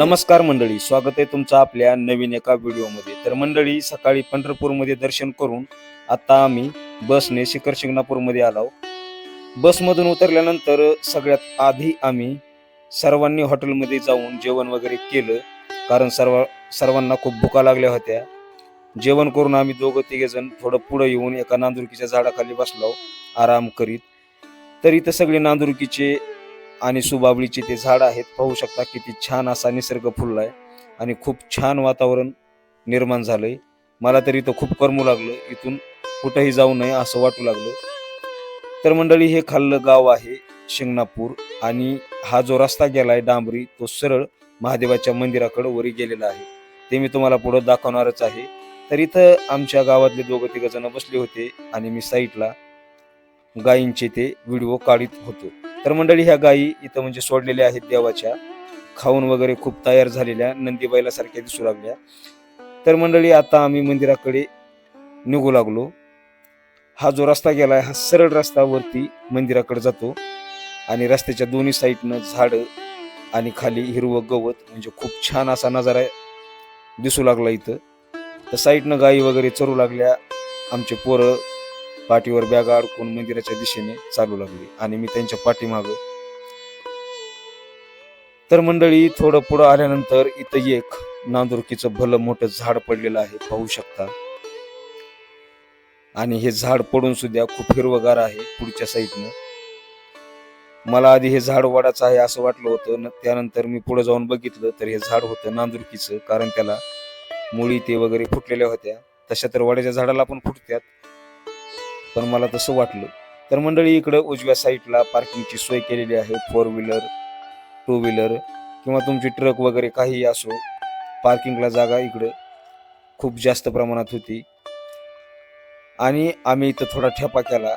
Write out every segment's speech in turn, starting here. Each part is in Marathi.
नमस्कार मंडळी स्वागत आहे तुमचं आपल्या नवीन एका व्हिडिओमध्ये. तर मंडळी सकाळी पंढरपूरमध्ये दर्शन करून आता आम्ही बसने शिखर शिंगणापूरमध्ये आलो बसमधून उतरल्यानंतर सगळ्यात आधी आम्ही सर्वांनी हॉटेलमध्ये जाऊन जेवण वगैरे केलं कारण सर्व सर्वांना खूप भुका लागल्या होत्या. जेवण करून आम्ही दोघं तिघेजण थोडं पुढं येऊन एका नांदुरकीच्या झाडाखाली बसलो आराम करीत. तर इथं सगळे नांदुरकीचे आणि सुबाबळीचे ते झाड आहेत. पाहू शकता किती छान असा निसर्ग फुललाय आणि खूप छान वातावरण निर्माण झालंय. मला तर तो खूप करमू लागलं. इथून कुठंही जाऊ नये असं वाटू लागलं. तर मंडळी हे खाल्लं गाव आहे शिंगणापूर आणि हा जो रस्ता गेलाय डांबरी तो सरळ महादेवाच्या मंदिराकडे वरी गेलेला आहे. ते मी तुम्हाला पुढं दाखवणारच आहे. तर इथं आमच्या गावातले दोघं तिघ जण बसले होते आणि मी साईटला गायींचे ते व्हिडिओ काढत होतो. तर मंडळी ह्या गायी इथं म्हणजे सोडलेल्या आहेत देवाच्या. खाऊन वगैरे खूप तयार झालेल्या नंदीबाईलासारख्या दिसू लागल्या. तर मंडळी आता आम्ही मंदिराकडे निघू लागलो. हा जो रस्ता गेलाय हा सरळ रस्ता वरती मंदिराकडे जातो. आणि रस्त्याच्या दोन्ही साईडनं झाडं आणि खाली हिरवं गवत म्हणजे खूप छान असा नजारा दिसू लागला इथं. तर साईडनं गायी वगैरे चरू लागल्या. आमचे पोरं पाठीवर बॅगा अडकून मंदिराच्या दिशेने चालू लागली आणि मी त्यांच्या पाठीमाग तर मंडळी थोडं पुढं आल्यानंतर इथं एक नांदुरकीचं भलं मोठं झाड पडलेलं आहे पाहू शकता. आणि हे झाड पडून सुद्धा खूप हिरवगार आहे पुढच्या साईडनं. मला आधी हे झाड वाढायचं आहे असं वाटलं होतं त्यानंतर मी पुढे जाऊन बघितलं तर हे झाड होतं नांदुरकीचं कारण त्याला मुळी ते वगैरे फुटलेल्या होत्या. तशा तर वाड्याच्या झाडाला पण फुटत्यात पण मला तसं वाटलं. तर मंडळी इकडं उजव्या साईडला पार्किंगची सोय केलेली आहे. फोर व्हीलर टू व्हीलर किंवा तुमची ट्रक वगैरे काहीही असो पार्किंगला जागा इकडं खूप जास्त प्रमाणात होती. आणि आम्ही इथं थोडा ठेपा केला.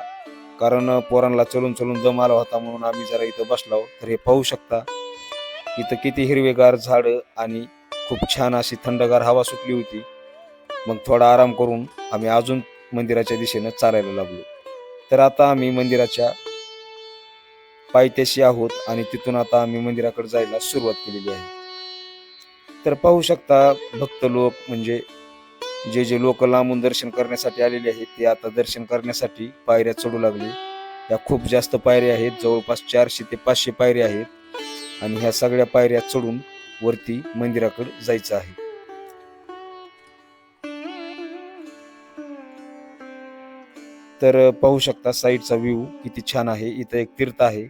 कारण पोरांना चलून चलून दम आला होता म्हणून आम्ही जरा इथं बसलो. तर हे पाहू शकता इथं किती हिरवेगार झाडं आणि खूप छान अशी थंडगार हवा सुटली होती. मग थोडा आराम करून आम्ही अजून मंदिराच्या दिशेनं चालायला लागलो. तर आता आम्ही मंदिराच्या पायथ्याशी आहोत आणि तिथून आता आम्ही मंदिराकडे जायला सुरुवात केलेली आहे. तर पाहू शकता भक्त लोक म्हणजे जे जे लोक लांबून दर्शन करण्यासाठी आलेले आहेत ते आता दर्शन करण्यासाठी पायऱ्या चढू लागले. या खूप जास्त पायऱ्या आहेत जवळपास चारशे ते पाचशे पायऱ्या आहेत. आणि ह्या सगळ्या पायऱ्या चढून वरती मंदिराकडे जायचं आहे. तर पाहू शकता साईडचा व्ह्यू किती छान आहे. इथं एक तीर्थ आहे.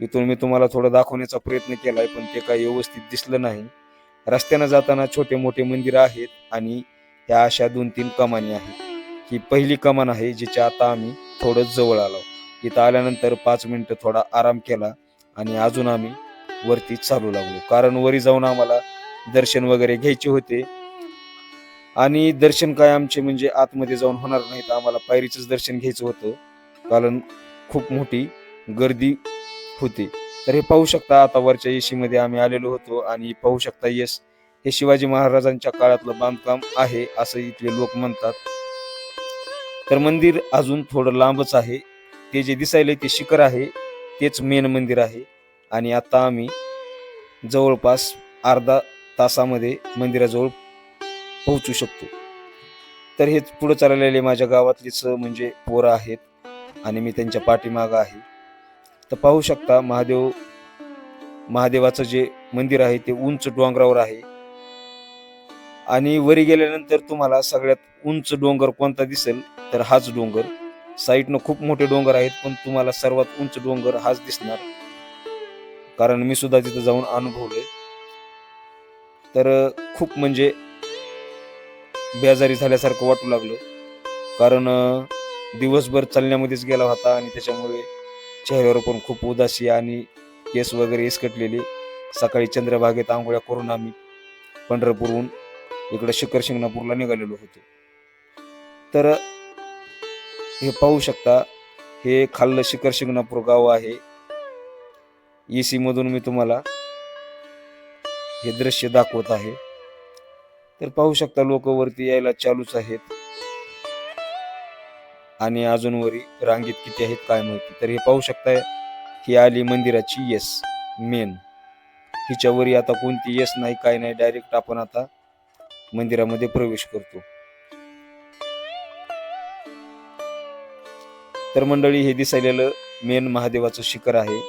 इथून मी तुम्हाला थोडं दाखवण्याचा प्रयत्न केलाय पण ते काही व्यवस्थित दिसलं नाही. रस्त्यानं जाताना छोटे मोठे मंदिर आहेत आणि ह्या अशा दोन तीन कमानी आहेत. ही पहिली कमान आहे जिच्या आता आम्ही थोडं जवळ आलो. इथं आल्यानंतर पाच मिनिटं थोडा आराम केला आणि अजून आम्ही वरती चालू लागलो. कारण वरी जाऊन आम्हाला दर्शन वगैरे घ्यायचे होते. आणि दर्शन काय आमचे म्हणजे आतमध्ये जाऊन होणार नाही तर आम्हाला पायरीचंच दर्शन घ्यायचं होतं. कारण खूप मोठी गर्दी होती. तर हे पाहू शकता आता वरच्या येशीमध्ये आम्ही आलेलो होतो आणि पाहू शकता यस हे शिवाजी महाराजांच्या काळातलं बांधकाम आहे असं इथले लोक म्हणतात. तर मंदिर अजून थोडं लांबच आहे. ते जे दिसायले ते शिखर आहे तेच मेन मंदिर आहे. आणि आता आम्ही जवळपास अर्धा तासामध्ये मंदिराजवळ पोहोचू शकतो. तर हेच पुढे चाललेले माझ्या गावातलीच म्हणजे पोरं आहेत आणि मी त्यांच्या पाठीमागं आहे. तर पाहू शकता महादेव महादेवाचं जे मंदिर आहे ते उंच डोंगरावर आहे. आणि वरी गेल्यानंतर तुम्हाला सगळ्यात उंच डोंगर कोणता दिसेल तर हाच डोंगर. साईडनं खूप मोठे डोंगर आहेत पण तुम्हाला सर्वात उंच डोंगर हाच दिसणार. कारण मी सुद्धा तिथं जाऊन अनुभवले तर खूप म्हणजे बेजारी झाल्यासारखं वाटू लागलं. कारण दिवसभर चालण्यामध्येच गेला होता आणि त्याच्यामुळे चेहऱ्यावर पण खूप उदासी आणि केस वगैरे इसकटलेले. सकाळी चंद्रभागेत आंघोळ्या करून आम्ही पंढरपूरहून इकडे शिखर शिंगणापूरला निघालेलो होतो. तर हे पाहू शकता हे खाल्लं शिखर शिंगणापूर गाव आहे. एसी मधून मी तुम्हाला हे दृश्य दाखवत आहे. तर पाहू शकता लोक वरती यायला चालूच आहेत. आणि अजून वरी रांगेत किती आहेत काय माहिती. तर हे पाहू शकताय ही आली मंदिराची येस मेन हिच्यावरी आता कोणती येस नाही काय नाही डायरेक्ट आपण आता मंदिरामध्ये प्रवेश करतो. तर मंडळी हे दिसायलेलं मेन महादेवाचं शिखर आहे.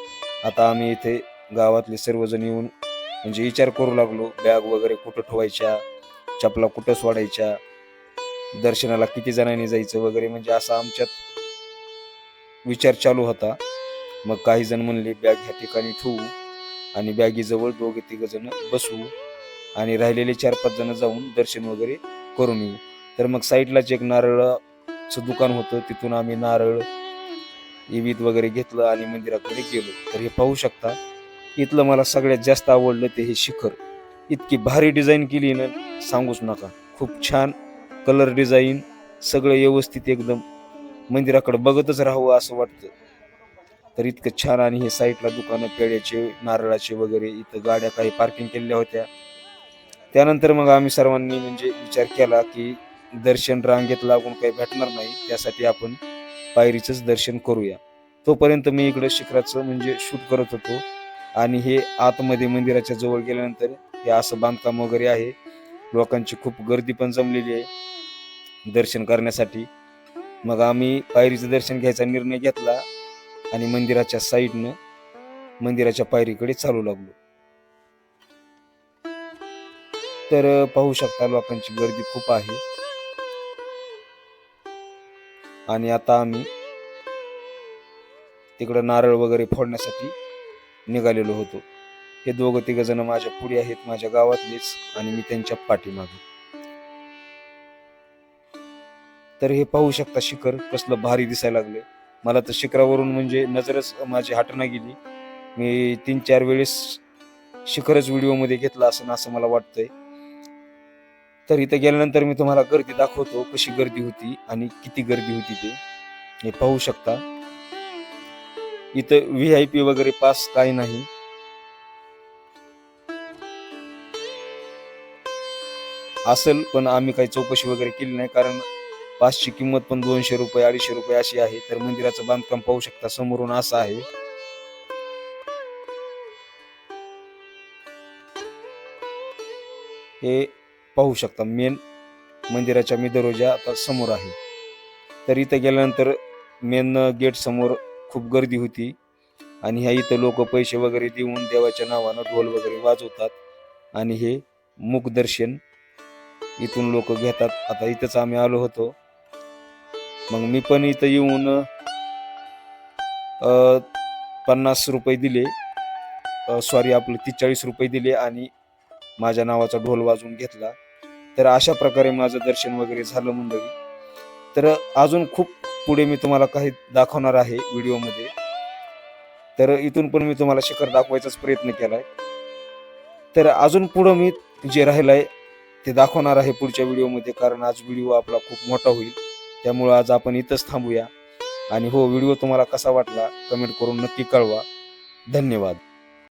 आता आम्ही इथे गावातले सर्वजण येऊन म्हणजे विचार करू लागलो बॅग वगैरे कुठं ठेवायच्या चपला कुठं सोडायच्या? दर्शनाला किती जणांनी जायचं वगैरे म्हणजे असा आमच्यात विचार चालू होता. मग काही जण म्हणले बॅग ह्या ठिकाणी ठेवू आणि बॅगीजवळ दोघे तिघ जण बसवू आणि राहिलेले चार पाच जण जाऊन दर्शन वगैरे करून येऊ. तर मग साईडलाच एक नारळाचं दुकान होतं. तिथून आम्ही नारळ इवीत वगैरे घेतलं आणि मंदिराकडे गेलो. तर हे पाहू शकता इथलं मला सगळ्यात जास्त आवडलं ते हे शिखर. इतकी भारी डिझाईन केली ना सांगूच नका. खूप छान कलर डिझाईन सगळं व्यवस्थित एकदम. मंदिराकडे बघतच राहावं असं वाटतं. तर इतकं छान आणि हे साईडला दुकानं पेड्याचे नारळाचे वगैरे इथं गाड्या काही पार्किंग केलेल्या होत्या. त्यानंतर मग आम्ही सर्वांनी म्हणजे विचार केला की दर्शन रांगेत लागून काही भेटणार नाही त्यासाठी आपण पायरीचंच दर्शन करूया. तोपर्यंत मी इकडं शिखराचं म्हणजे शूट करत होतो. आणि हे आतमध्ये मंदिराच्या जवळ गेल्यानंतर हे असं बांधकाम वगैरे आहे. लोकांची खूप गर्दी पण जमलेली आहे दर्शन करण्यासाठी. मग आम्ही पायरीचं दर्शन घ्यायचा निर्णय घेतला आणि मंदिराच्या साईडनं मंदिराच्या पायरीकडे चालू लागलो. तर पाहू शकता लोकांची गर्दी खूप आहे. आणि आता आम्ही तिकडं नारळ वगैरे फोडण्यासाठी निघालेलो होतो. हे दोघं तिघजण माझ्या पुढे आहेत माझ्या गावातलेच आणि मी त्यांच्या पाठीमागे. तर हे पाहू शकता शिखर कसलं भारी दिसायला लागले मला तर शिखरावरून म्हणजे नजरच माझी हटना गेली. मी तीन चार वेळेस शिखरच व्हिडिओमध्ये घेतला असं असं मला वाटतंय. तर इथं गेल्यानंतर मी तुम्हाला गर्दी दाखवतो कशी गर्दी होती आणि किती गर्दी होती ते. हे पाहू शकता. इथं व्ही आय पी वगैरे पास काही नाही. असेल पण आम्ही काही चौकशी वगैरे केली नाही कारण पाचची किंमत पण दोनशे रुपये अडीचशे रुपये अशी आहे. तर मंदिराचं बांधकाम पाहू शकता समोरून असं आहे. हे पाहू शकता मेन मंदिराच्या मी दरवाजा आता समोर आहे. तर इथं गेल्यानंतर मेन गेट समोर खूप गर्दी होती. आणि ह्या इथं लोक पैसे वगैरे देऊन देवाच्या नावानं ढोल वगैरे वाजवतात. आणि हे मुखदर्शन इथून लोक घेतात. आता इथंच आम्ही आलो होतो. मग मी पण इथं येऊन पन्नास रुपये दिले. सॉरी आपलं तीस रुपये दिले आणि माझ्या नावाचा ढोल वाजवून घेतला. तर अशा प्रकारे माझं दर्शन वगैरे झालं मंडळी. तर अजून खूप पुढे मी तुम्हाला काही दाखवणार आहे व्हिडिओमध्ये. तर इथून पण मी तुम्हाला शिखर दाखवायचाच प्रयत्न केलाय. तर अजून पुढं मी जे राहिलंय ते दाखवणार आहे पुढच्या व्हिडिओमध्ये कारण आज व्हिडिओ आपला खूप मोठा होईल. त्यामुळं आज आपण इथंच थांबूया. आणि हो व्हिडिओ तुम्हाला कसा वाटला कमेंट करून नक्की कळवा. धन्यवाद.